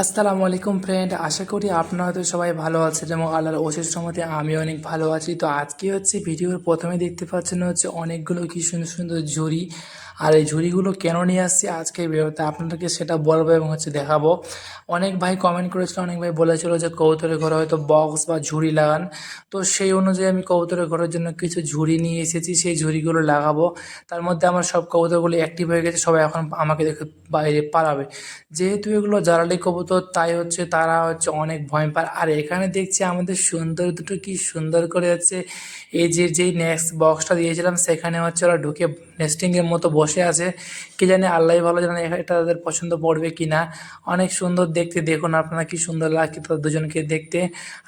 আসসালামু আলাইকুম ফ্রেন্ড আশা করি আপনারা তো সবাই ভালো আছেন এবং আল্লাহর অশেষ রহমতে আমি অনেক ভালো আছি। তো আজকে হচ্ছে ভিডিওর প্রথমে দেখতে পাচ্ছেন হচ্ছে অনেকগুলো কি সুন্দর সুন্দর ঝুড়ি। আর এই ঝুড়িগুলো কেন নিয়ে আসছি আজকে ভিডিওতে আপনাদেরকে সেটা বলব এবং হচ্ছে দেখাবো। অনেক ভাই কমেন্ট করেছিল, অনেক ভাই বলেছিল যে কবুতরের ঘরে হয়তো বক্স বা ঝুড়ি লাগান। তো সেই অনুযায়ী আমি কবুতরের ঘরের জন্য কিছু ঝুড়ি নিয়ে এসেছি, সেই ঝুড়িগুলো লাগাবো। তার মধ্যে আমার সব কবুতরগুলো অ্যাক্টিভ হয়ে গেছে, সবাই এখন আমাকে দেখে বাইরে পালাবে। যেহেতু এগুলো জ্বালালি কবুতর তাই হচ্ছে তারা হচ্ছে অনেক ভয় পায়। আর এখানে দেখছি আমাদের সুন্দর দুটো কি সুন্দর করে হচ্ছে এই যে, যেই নেক্সট বক্সটা দিয়েছিলাম, সেখানে হচ্ছে ওরা ঢুকে নেস্টিংয়ের মতো বসে আছে। কি জানি আল্লাহ ভালো জানে এটা তাদের পছন্দ পড়বে কি না অনেক সুন্দর দেখতে, দেখুন আপনারা কি সুন্দর লাগছে তাদের দুজনকে দেখতে।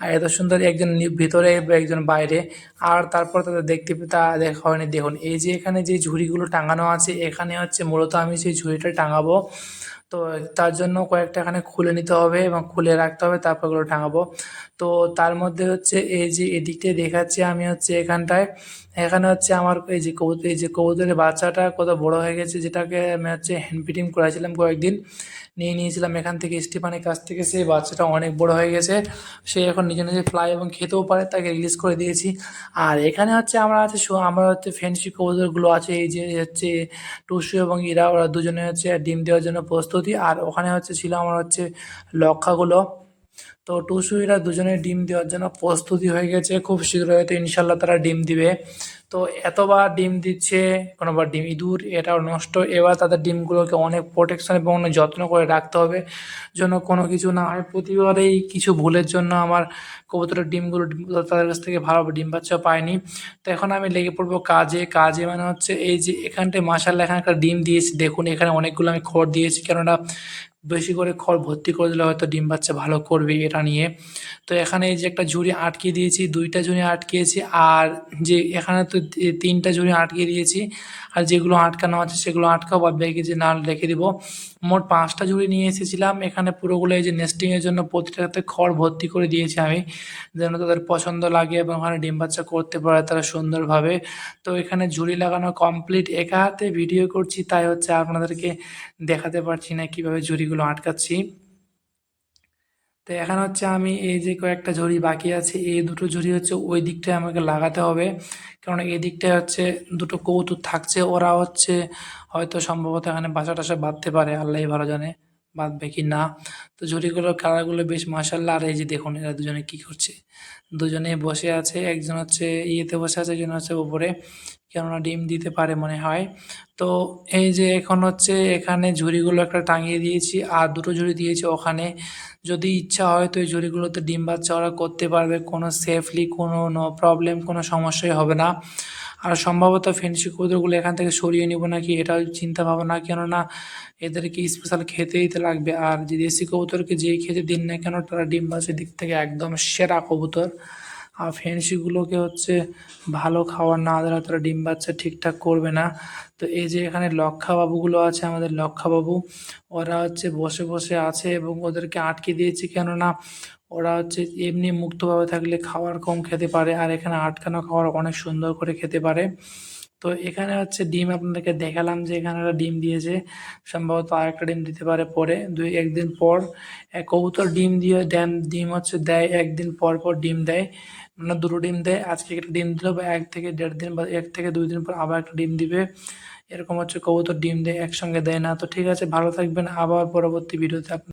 আর এত সুন্দর একজন ভিতরে একজন বাইরে। আর তারপর তাদের দেখতে তা দেখা হয়নি। দেখুন, এই যে এখানে যে ঝুড়িগুলো টাঙানো আছে, এখানে হচ্ছে মূলত আমি সেই ঝুড়িটা টাঙাবো। তো তার জন্য কয়েকটা এখানে খুলে নিতে হবে এবং খুলে রাখতে হবে, তারপর ওগুলো টাঙাবো তো তার মধ্যে হচ্ছে এই যে এদিকটায় দেখাচ্ছি আমি হচ্ছে এখানটায়। এখানে হচ্ছে আমার এই যে কবুতর এই যে কবুতরের বাচ্চাটা কত বড় হয়ে গেছে, যেটাকে আমি হচ্ছে হ্যান্ড ফিটিং করেছিলাম কয়েকদিন। নিয়ে নিয়েছিলাম এখান থেকে স্টিফানের কাছ থেকে সেই বাচ্চাটা অনেক বড় হয়ে গেছে। সে এখন নিজে নিজে ফ্লাই এবং খেতেও পারে, তাকে রিলিজ করে দিয়েছি। আর এখানে হচ্ছে আমরা আছে আমরা হচ্ছে ফ্যান্সি কবুতরগুলো আছে, এই যে হচ্ছে টুসু এবং ইরা, ওরা দুজনে হচ্ছে ডিম দেওয়ার জন্য প্রস্তুতি। আর ওখানে হচ্ছে ছিল আমার হচ্ছে লক্ষাগুলো। তো টুসু এরা দুজনে ডিম দেওয়ার জন্য প্রস্তুতি হয়ে গেছে। খুব শীঘ্রই হয়তো ইনশাল্লাহ তারা ডিম দিবে। তো এতবার ডিম দিচ্ছে, কোনোবার ডিম ইঁদুর, এটাও নষ্ট। এবার তাদের ডিমগুলোকে অনেক প্রোটেকশন এবং অনেক যত্ন করে রাখতে হবে যেন কোনো কিছু না হয়। প্রতিবারেই কিছু ভুলের জন্য আমার কবুতরের ডিমগুলো তাদের কাছ থেকে ভালো ডিম বাচ্চা পায়নি। তো এখন আমি লেগে পড়ব কাজে। কাজে মানে হচ্ছে এই যে এখানটায় মাসাল্লাহ এখানে একটা ডিম দিয়েছি। দেখুন এখানে অনেকগুলো আমি খড় দিয়েছি। কেননা বেশি করে খড় ভর্তি করে দিলে হয়তো ডিম বাচ্চা ভালো করবে এটা নিয়ে। তো এখানে এই যে একটা ঝুড়ি আটকে দিয়েছি, দুইটা ঝুড়ি আটকেছি আর যে এখানে তো তিনটা ঝুড়ি আটকে দিয়েছি আর যেগুলো আটকানো আছে সেগুলো আটকাও বাদ বাকি যে না রেখে দিব। মোট পাঁচটা ঝুড়ি নিয়ে এসেছিলাম। এখানে পুরোগুলো এই যে নেস্টিংয়ের জন্য প্রতিটাতে খড় ভর্তি করে দিয়েছি আমি যেন তাদের পছন্দ লাগে এবং ওখানে ডিম বাচ্চা করতে পারে তারা সুন্দরভাবে। তো এখানে ঝুড়ি লাগানো কমপ্লিট একা হাতে ভিডিও করছি, তাই হচ্ছে আপনাদেরকে দেখাতে পারছি না কীভাবে ঝুড়িগুলো আটকাচ্ছি। তো এখন হচ্ছে আমি এই যে কয়েকটা ঝুড়ি বাকি আছে, এই দুটো ঝুড়ি হচ্ছে ওই দিকটায় আমাকে লাগাতে হবে। কারণ এই দিকটায় হচ্ছে দুটো কৌতুক থাকছে, ওরা হচ্ছে হয়তো সম্ভবত এখানে বাসা টাসা বাঁধতে পারে আল্লাহ ভালো জানে। বাঁধবে কি না? তো ঝুড়িগুলোর কালারগুলো বেশ মাসাল্লাহ আর এই যে দেখুন, এরা দুজনে কি করছে? দুজনে বসে আছে, একজন হচ্ছে ইয়েতে বসে আছে, একজন হচ্ছে উপরে, কেননা ডিম দিতে পারে মনে হয়। তো এই যে এখন হচ্ছে এখানে ঝুড়িগুলো একটা টাঙিয়ে দিয়েছি, আর দুটো ঝুড়ি দিয়েছি ওখানে। যদি ইচ্ছা হয় তো এই ঝুড়িগুলোতে ডিম বাচ্চা ওরা করতে পারবে, কোনো সেফলি কোনো নো প্রবলেম কোনো সমস্যাই হবে না। আর সম্ভবত ফেন্সি কবুতরগুলো এখান থেকে সরিয়ে নিব নাকি, এটাও চিন্তা ভাবনা কেননা এদেরকে স্পেশাল খেতেই তো লাগবে। আর যে দেশি কবুতরকে যেই খেতে দিন না কেন, তারা ডিম বাচ্চার দিক থেকে একদম সেরা কবুতর। আর ফেন্সিগুলোকে হচ্ছে ভালো খাওয়ার না দিলে তারা ডিম বাচ্চা ঠিকঠাক করবে না। তো এই যে এখানে লক্ষা বাবুগুলো আছে আমাদের লক্ষা বাবু, ওরা হচ্ছে বসে বসে আছে এবং ওদেরকে আটকে দিয়েছি কেননা ওরা হচ্ছে এমনি মুক্তভাবে থাকলে খাওয়ার কম খেতে পারে আর এখানে আটকানো খাওয়ার অনেক সুন্দর করে খেতে পারে। তো এখানে হচ্ছে ডিম আপনাদেরকে দেখালাম যে এখানে একটা ডিম দিয়েছে। সম্ভবত আরেকটা ডিম দিতে পারে পরে। দুই, একদিন পর কবুতর ডিম দিয়ে ড্যাম ডিম হচ্ছে দেয়, একদিন পর পর ডিম দেয়। মানে দুটো ডিম দেয়, আজকে একটা ডিম দিল বা এক থেকে দেড় দিন বা এক থেকে দুই দিন পর আবার একটা ডিম দিবে। এরকম হচ্ছে কবুতর ডিম দেয়, একসঙ্গে দেয় না। তো ঠিক আছে, ভালো থাকবেন, আবার পরবর্তী ভিডিওতে